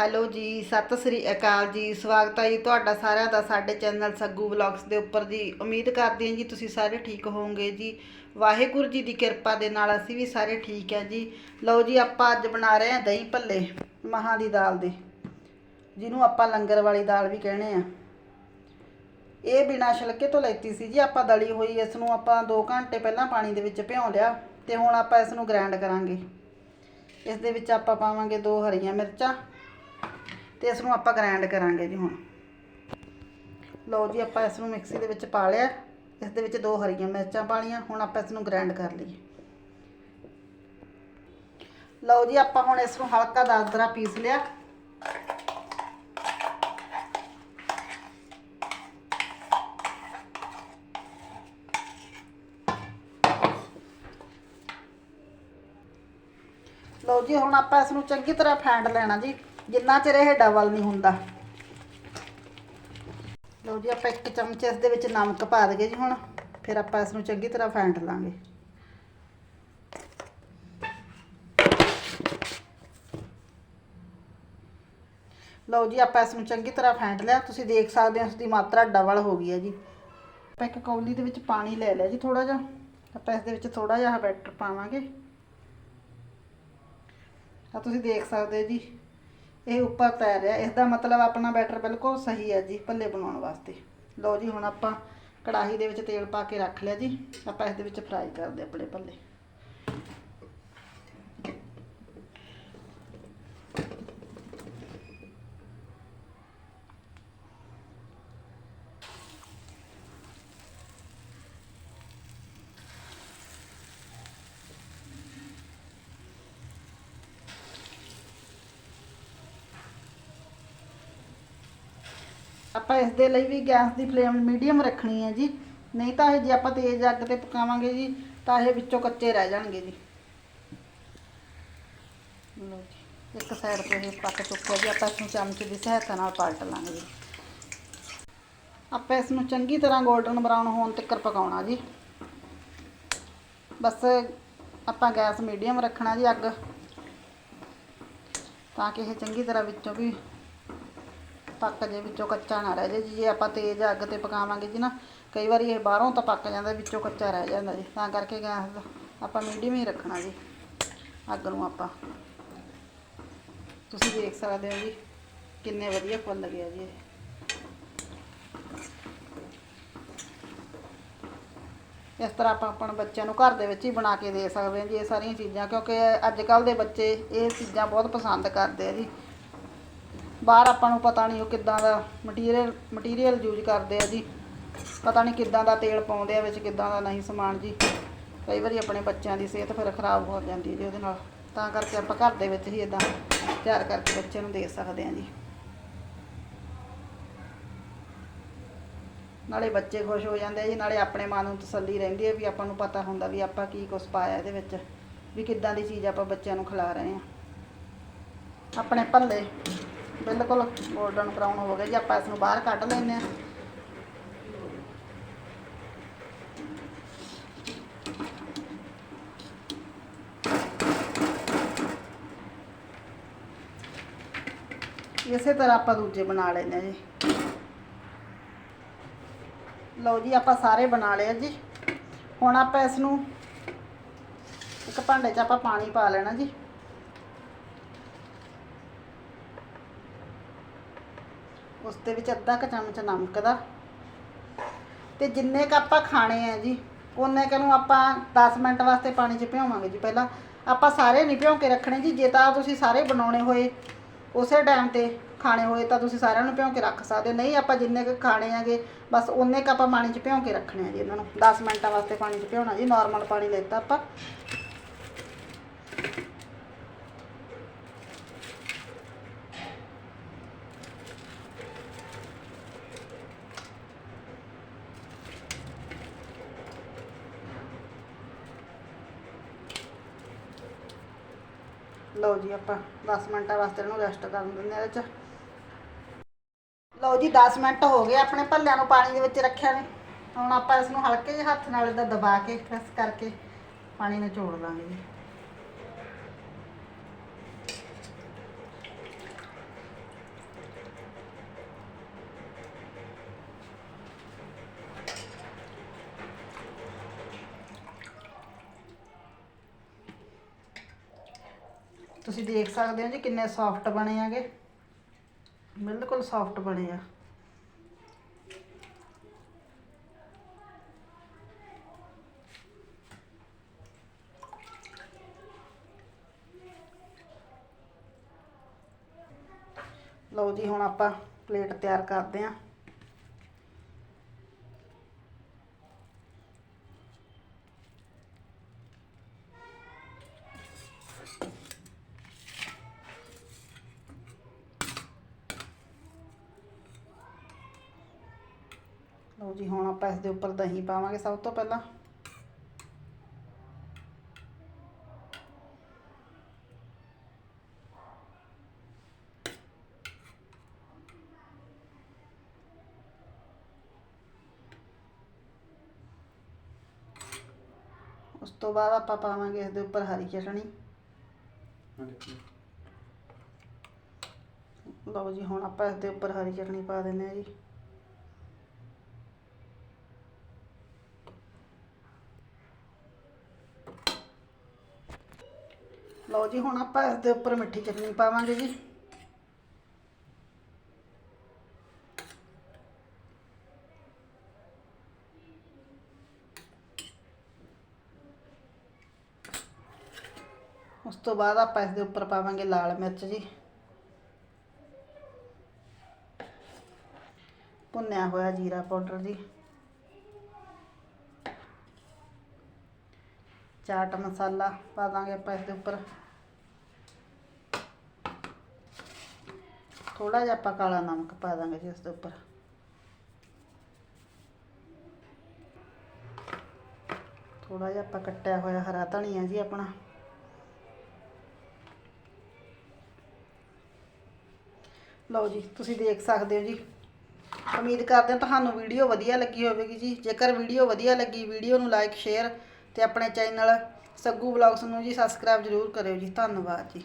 Hello ਜੀ, ਸਤਿ ਸ੍ਰੀ ਅਕਾਲ ਜੀ, ਸਵਾਗਤ ਹੈ ਜੀ ਤੁਹਾਡਾ ਸਾਰਿਆਂ ਦਾ ਸਾਡੇ ਚੈਨਲ ਸੱਗੂ ਵਲੌਗਸ ਦੇ ਉੱਪਰ ਜੀ। ਉਮੀਦ ਕਰਦੇ ਹਾਂ ਜੀ ਤੁਸੀਂ ਸਾਰੇ ਠੀਕ ਹੋਵੋਗੇ ਜੀ। ਵਾਹਿਗੁਰੂ ਜੀ ਦੀ ਕਿਰਪਾ ਦੇ ਨਾਲ ਅਸੀਂ ਵੀ ਸਾਰੇ ਠੀਕ ਹੈ ਜੀ। ਲਓ ਜੀ, ਆਪਾਂ ਅੱਜ ਬਣਾ ਰਹੇ ਹਾਂ ਦਹੀਂ ਭੱਲੇ, ਮਹਾਂ ਦੀ ਦਾਲ ਦੇ, ਜਿਹਨੂੰ ਆਪਾਂ ਲੰਗਰ ਵਾਲੀ ਦਾਲ ਵੀ ਕਹਿੰਦੇ ਆ ਇਹ ਬਿਨਾਂ ਛਿਲਕੇ ਤੋਂ ਲੈਤੀ ਸੀ ਜੀ, ਆਪਾਂ ਦਲੀ ਹੋਈ ਇਸ ਨੂੰ ਆਪਾਂ 2 ਘੰਟੇ ਪਹਿਲਾਂ ਪਾਣੀ ਦੇ ਵਿੱਚ ਭਿਉਂ ਲਿਆ ਤੇ ਹੁਣ ਆਪਾਂ ਇਸ ਨੂੰ ਗ੍ਰਾਈਂਡ ਕਰਾਂਗੇ। ਇਸ ਦੇ ਵਿੱਚ ਆਪਾਂ ਪਾਵਾਂਗੇ ਦੋ ਹਰੀਆਂ ਮਿਰਚਾਂ ਤੇ ਇਸ ਨੂੰ ਆਪਾਂ ਗ੍ਰਾਈਂਡ ਕਰਾਂਗੇ ਜੀ ਹੁਣ। ਲਓ ਜੀ, ਆਪਾਂ ਇਸ ਨੂੰ ਮਿਕਸੀ ਦੇ ਵਿੱਚ ਪਾ ਲਿਆ। ਇਸ ਦੇ ਵਿੱਚ ਦੋ ਹਰੀਆਂ ਮਿਰਚਾਂ ਪਾ ਪਾਲੀਆਂ ਹੁਣ ਆਪਾਂ ਇਸ ਨੂੰ ਗ੍ਰਾਈਂਡ ਕਰ ਲਈਏ। ਲਓ ਜੀ, ਆਪਾਂ ਹੁਣ ਇਸ ਨੂੰ ਹਲਕਾ ਦਰਦਰਾ ਪੀਸ ਲਿਆ। ਲਓ ਜੀ, ਹੁਣ ਆਪਾਂ ਇਸ ਨੂੰ ਚੰਗੀ ਤਰ੍ਹਾਂ ਫੈਂਟ ਲੈਣਾ ਜੀ। ਜਿੰਨਾ ਚਿਰ ਇਹ ਡਬਲ ਨਹੀਂ ਹੁੰਦਾ। ਲਓ ਜੀ, ਆਪਾਂ ਇੱਕ ਚਮਚ ਇਸ ਦੇ ਵਿੱਚ ਨਮਕ ਪਾ ਦਈਏ ਜੀ ਹੁਣ। ਫਿਰ ਆਪਾਂ ਇਸ ਨੂੰ ਚੰਗੀ ਤਰ੍ਹਾਂ ਫੈਂਟ ਲਾਂਗੇ। ਲਓ ਜੀ, ਆਪਾਂ ਇਸ ਨੂੰ ਚੰਗੀ ਤਰ੍ਹਾਂ ਫੈਂਟ ਲਿਆ। ਤੁਸੀਂ ਦੇਖ ਸਕਦੇ ਹੋ ਇਸ ਦੀ ਮਾਤਰਾ ਡਬਲ ਹੋ ਗਈ ਹੈ ਜੀ। ਆਪਾਂ ਇੱਕ ਕੌਲੀ ਦੇ ਵਿੱਚ ਪਾਣੀ ਲੈ ਲਿਆ ਜੀ ਥੋੜਾ ਜਿਹਾ। ਆਪਾਂ ਇਸ ਦੇ ਵਿੱਚ ਥੋੜਾ ਜਿਹਾ ਬੈਟਰ ਪਾਵਾਂਗੇ। ਤਾਂ ਤੁਸੀਂ ਦੇਖ ਸਕਦੇ ਹੋ ਜੀ। ਇਹ ਉੱਪਰ ਤੈਰ ਰਿਹਾ ਇਸ ਦਾ ਮਤਲਬ ਆਪਣਾ ਬੈਟਰ ਬਿਲਕੁਲ ਸਹੀ ਹੈ ਜੀ ਭੱਲੇ ਬਣਾਉਣ ਵਾਸਤੇ। ਲਓ ਜੀ, ਹੁਣ ਆਪਾਂ ਕੜਾਹੀ ਦੇ ਵਿੱਚ ਤੇਲ ਪਾ ਕੇ ਰੱਖ ਲਿਆ ਜੀ, ਆਪਾਂ ਇਸ ਦੇ ਵਿੱਚ ਫਰਾਈ ਕਰਦੇ ਆਪਣੇ ਭੱਲੇ ਆਪਾਂ ਇਸ ਦੇ ਲਈ ਵੀ ਗੈਸ ਦੀ ਫਲੇਮ ਮੀਡੀਅਮ ਰੱਖਣੀ ਹੈ ਜੀ। ਨਹੀਂ ਤਾਂ ਇਹ ਜੇ ਆਪਾਂ ਤੇਜ਼ ਅੱਗ ਤੇ ਪਕਾਵਾਂਗੇ ਜੀ, ਤਾਂ ਇਹ ਵਿੱਚੋਂ ਕੱਚੇ ਰਹਿ ਜਾਣਗੇ ਜੀ। ਲਓ ਜੀ, ਇੱਕ ਸਾਈਡ ਤੇ ਇਹ ਪੱਕ ਚੁੱਕਿਆ ਜੀ, ਆਪਾਂ ਇਸ ਨੂੰ ਚਮਚ ਦੀ ਸਹਾਇਤਾ ਨਾਲ ਪਲਟ ਲਾਂਗੇ ਜੀ। ਆਪਾਂ ਇਸ ਨੂੰ ਚੰਗੀ ਤਰ੍ਹਾਂ 골ਡਨ ਬਰਾਊਨ ਹੋਣ ਤੱਕ ਪਕਾਉਣਾ ਜੀ। ਬਸ ਆਪਾਂ ਗੈਸ ਮੀਡੀਅਮ ਰੱਖਣਾ ਜੀ ਅੱਗ, ਤਾਂ ਕਿ ਇਹ ਚੰਗੀ ਤਰ੍ਹਾਂ ਵਿੱਚੋਂ ਵੀ ਪੱਕ ਜੇ ਵਿੱਚੋਂ ਕੱਚਾ ਨਾ ਰਹਿ ਜੇ ਜੀ ਜੇ ਆਪਾਂ ਤੇਜ਼ ਅੱਗ ਤੇ ਪਕਾਵਾਂਗੇ ਜੀ ਨਾ, ਕਈ ਵਾਰੀ ਇਹ ਬਾਹਰੋਂ ਤਾਂ ਪੱਕ ਜਾਂਦਾ, ਵਿੱਚੋਂ ਕੱਚਾ ਰਹਿ ਜਾਂਦਾ ਜੀ। ਤਾਂ ਕਰਕੇ ਗੈਸ ਆਪਾਂ ਮੀਡੀਅਮ ਹੀ ਰੱਖਣਾ ਜੀ, ਅੱਗ ਨੂੰ ਆਪਾਂ। ਤੁਸੀਂ ਦੇਖ ਸਕਦੇ ਹੋ ਜੀ, ਕਿੰਨੇ ਵਧੀਆ ਫੁੱਲ ਗਿਆ ਜੀ ਇਸ ਤਰ੍ਹਾਂ ਆਪਾਂ ਆਪਣੇ ਬੱਚਿਆਂ ਨੂੰ ਘਰ ਦੇ ਵਿੱਚ ਹੀ ਬਣਾ ਕੇ ਦੇ ਸਕਦੇ ਹਾਂ ਜੀ, ਇਹ ਸਾਰੀਆਂ ਚੀਜ਼ਾਂ, ਕਿਉਂਕਿ ਅੱਜ ਕੱਲ ਦੇ ਬੱਚੇ ਇਹ ਚੀਜ਼ਾਂ ਬਹੁਤ ਪਸੰਦ ਕਰਦੇ ਆ ਜੀ। ਬਾਹਰ ਆਪਾਂ ਨੂੰ ਪਤਾ ਨਹੀਂ ਉਹ ਕਿੱਦਾਂ ਦਾ ਮਟੀਰੀਅਲ ਮਟੀਰੀਅਲ ਯੂਜ਼ ਕਰਦੇ ਆ ਜੀ। ਪਤਾ ਨਹੀਂ ਕਿੱਦਾਂ ਦਾ ਤੇਲ ਪਾਉਂਦੇ ਆ ਵਿੱਚ, ਕਿੱਦਾਂ ਦਾ ਨਹੀਂ ਸਮਾਨ ਜੀ। ਕਈ ਵਾਰੀ ਆਪਣੇ ਬੱਚਿਆਂ ਦੀ ਸਿਹਤ ਫਿਰ ਖਰਾਬ ਹੋ ਜਾਂਦੀ ਹੈ ਜੀ ਉਹਦੇ ਨਾਲ। ਤਾਂ ਕਰਕੇ ਆਪਾਂ ਘਰ ਦੇ ਵਿੱਚ ਹੀ ਇਦਾਂ ਤਿਆਰ ਕਰਕੇ ਬੱਚਿਆਂ ਨੂੰ ਦੇ ਸਕਦੇ ਹਾਂ ਜੀ। ਨਾਲੇ ਬੱਚੇ ਖੁਸ਼ ਹੋ ਜਾਂਦੇ ਆ ਜੀ, ਨਾਲੇ ਆਪਣੇ ਮਨ ਨੂੰ ਤਸੱਲੀ ਰਹਿੰਦੀ ਹੈ ਵੀ ਆਪਾਂ ਨੂੰ ਪਤਾ ਹੁੰਦਾ ਵੀ ਆਪਾਂ ਕੀ ਕੁਛ ਪਾਇਆ ਇਹਦੇ ਵਿੱਚ, ਵੀ ਕਿੱਦਾਂ ਦੀ ਚੀਜ਼ ਆਪਾਂ ਬੱਚਿਆਂ ਨੂੰ ਖਿਲਾ ਰਹੇ ਹਾਂ ਆਪਣੇ ਭੱਲੇ ਬਿਲਕੁਲ 골ਡਨ ਬਰਾਊਨ ਹੋ ਗਿਆ ਜੀ, ਆਪਾਂ ਇਸ ਨੂੰ ਬਾਹਰ ਕੱਢ ਲੈਂਦੇ ਹਾਂ। ਇਸੇ ਤਰ੍ਹਾਂ ਆਪਾਂ ਦੂਜੇ ਬਣਾ ਲੈਂਦੇ ਹਾਂ ਜੀ। ਲਓ ਜੀ, ਆਪਾਂ ਸਾਰੇ ਬਣਾ ਲਏ ਜੀ। ਹੁਣ ਆਪਾਂ ਇਸ ਨੂੰ ਇੱਕ ਭਾਂਡੇ 'ਚ ਆਪਾਂ ਪਾਣੀ ਪਾ ਲੈਣਾ ਜੀ। ਉਸ ਦੇ ਵਿੱਚ ਅੱਧਾ ਕੁ ਚਮਚ ਨਮਕ ਦਾ। ਤੇ ਜਿੰਨੇ ਕ ਆਪਾਂ ਖਾਣੇ ਆ ਜੀ ਉਹਨੇ ਕੁ ਨੂੰ ਆਪਾਂ 10 ਮਿੰਟ ਵਾਸਤੇ ਪਾਣੀ 'ਚ ਭਿਓਵਾਂਗੇ ਜੀ ਪਹਿਲਾਂ। ਆਪਾਂ ਸਾਰੇ ਨਹੀਂ ਭਿਉਂ ਕੇ ਰੱਖਣੇ ਜੀ, ਜੇ ਤਾਂ ਤੁਸੀਂ ਸਾਰੇ ਬਣਾਉਣੇ ਹੋਏ, ਉਸੇ ਟਾਈਮ ਤੇ ਖਾਣੇ ਹੋਏ ਤਾਂ ਤੁਸੀਂ ਸਾਰਿਆਂ ਨੂੰ ਭਿਉਂ ਕੇ ਰੱਖ ਸਕਦੇ ਹੋ। ਨਹੀਂ, ਆਪਾਂ ਜਿੰਨੇ ਕੁ ਖਾਣੇ ਆਗੇ ਬਸ ਉਹਨੇ ਕ ਆਪਾਂ ਪਾਣੀ 'ਚ ਭਿਉਂ ਕੇ ਰੱਖਣੇ ਆ ਜੀ ਇਹਨਾਂ ਨੂੰ। 10 ਮਿੰਟਾਂ ਵਾਸਤੇ ਪਾਣੀ 'ਚ ਭਿਓਣਾ ਜੀ ਨਾਰਮਲ ਪਾਣੀ ਲੈਤਾ ਆਪਾਂ। ਲਓ ਜੀ ਆਪਾਂ 10 ਮਿੰਟਾਂ ਵਾਸਤੇ ਇਹਨੂੰ ਰੈਸਟ ਕਰਨ ਦਿੰਦੇ ਆ ਇਹਦੇ ਚ। ਲਓ ਜੀ 10 ਮਿੰਟ ਹੋ ਗਏ ਆਪਣੇ ਭੱਲਿਆਂ ਨੂੰ ਪਾਣੀ ਦੇ ਵਿੱਚ ਰੱਖਿਆ ਨੇ। ਹੁਣ ਆਪਾਂ ਇਸ ਨੂੰ ਹਲਕੇ ਜਿਹੇ ਹੱਥ ਨਾਲ ਇਹਦਾ ਦਬਾ ਕੇ ਪ੍ਰੈਸ ਕਰਕੇ ਪਾਣੀ ਨਿਚੋੜ ਲਾਂਗੇ। ਜੀ ਤੁਸੀਂ ਦੇਖ ਸਕਦੇ ਹੋ ਜੀ ਕਿੰਨੇ ਸੌਫਟ ਬਣੇ ਆਗੇ ਬਿਲਕੁਲ ਸੌਫਟ ਬਣੇ ਆ। ਲਓ ਜੀ ਹੁਣ ਆਪਾਂ ਪਲੇਟ ਤਿਆਰ ਕਰਦੇ ਆਂ ਲਓ ਜੀ ਹੁਣ ਆਪਾਂ ਇਸ ਦੇ ਉੱਪਰ ਦਹੀਂ ਪਾਵਾਂਗੇ ਸਭ ਤੋਂ ਪਹਿਲਾਂ। ਉਸ ਤੋਂ ਬਾਅਦ ਆਪਾਂ ਪਾਵਾਂਗੇ ਇਸ ਦੇ ਉੱਪਰ ਹਰੀ ਚਟਣੀ। ਲਓ ਜੀ ਹੁਣ ਆਪਾਂ ਇਸ ਦੇ ਉੱਪਰ ਹਰੀ ਚਟਣੀ ਪਾ ਦਿੰਦੇ ਹਾਂ ਜੀ। ਲਓ ਜੀ, ਹੁਣ ਆਪਾਂ ਇਸ ਦੇ ਉੱਪਰ ਮਿੱਠੀ ਚਟਨੀ ਪਾਵਾਂਗੇ ਜੀ। ਉਸ ਤੋਂ ਬਾਅਦ ਆਪਾਂ ਇਸ ਦੇ ਉੱਪਰ ਪਾਵਾਂਗੇ ਲਾਲ ਮਿਰਚ ਜੀ। ਭੁੰਨਿਆ ਹੋਇਆ ਜੀਰਾ ਪਾਊਡਰ ਜੀ। ਚਾਟ ਮਸਾਲਾ ਪਾ ਦਾਂਗੇ ਆਪਾਂ ਇਸ ਦੇ ਉੱਪਰ। ਥੋੜਾ ਜਿਹਾ ਆਪਾਂ ਕਾਲਾ ਨਮਕ ਪਾ ਦਾਂਗੇ ਜੀ ਇਸ ਦੇ ਉੱਪਰ। ਥੋੜਾ ਜਿਹਾ ਆਪਾਂ ਕੱਟਿਆ ਹੋਇਆ ਹਰਾ ਧਨੀਆ ਜੀ ਆਪਣਾ। ਲਓ ਜੀ, ਤੁਸੀਂ ਦੇਖ ਸਕਦੇ ਹੋ ਜੀ। ਉਮੀਦ ਕਰਦੇ ਹਾਂ ਤੁਹਾਨੂੰ ਵੀਡੀਓ ਵਧੀਆ ਲੱਗੀ ਹੋਵੇਗੀ ਜੀ। ਜੇਕਰ ਵੀਡੀਓ ਵਧੀਆ ਲੱਗੀ, ਵੀਡੀਓ ਨੂੰ ਲਾਈਕ, ਸ਼ੇਅਰ ਤੇ ਆਪਣੇ ਚੈਨਲ ਸੱਗੂ ਵਲੌਗਸ ਨੂੰ ਜੀ ਸਬਸਕ੍ਰਾਈਬ ਜ਼ਰੂਰ ਕਰਿਓ ਜੀ। ਧੰਨਵਾਦ ਜੀ।